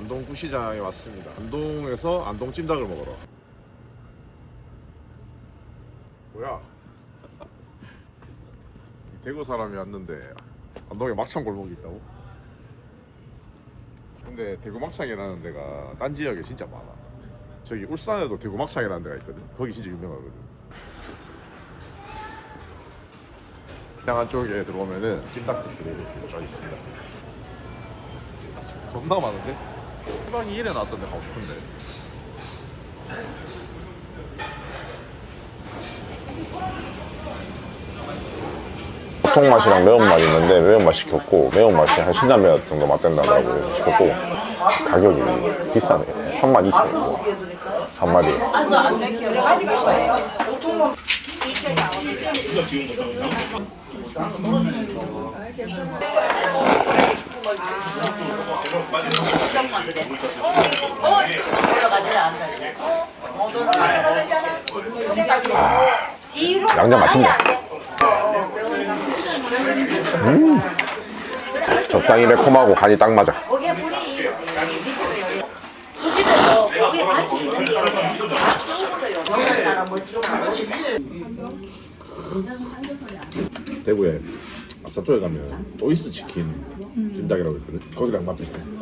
안동 구시장에 왔습니다. 안동에서 안동 찜닭을 먹으러. 뭐야? 대구 사람이 왔는데 안동에 막창 골목이 있다고? 근데 대구 막창이라는 데가 딴 지역에 진짜 많아. 저기 울산에도 대구 막창이라는 데가 있거든. 거기 진짜 유명하거든. 시장 안쪽에 들어오면은 찜닭집들이 이렇게 쫙 있습니다. 겁나 많은데? 1박 2일에 나왔던 데 가고 싶은데. 보통 맛이랑 매운맛이 있는데 매운맛 시켰고 매운맛이 한 신라면 정도 맛된다고 해서 시켰고 가격이 비싸네. 32,000원 한 마리 양념 맛있네. 음. 적당히 매콤하고 간이 딱 맞아. 대구에 앞서 쪽에 가면 또이스 치킨 찜닭이라고 있거든. 거기랑 맛 비슷해.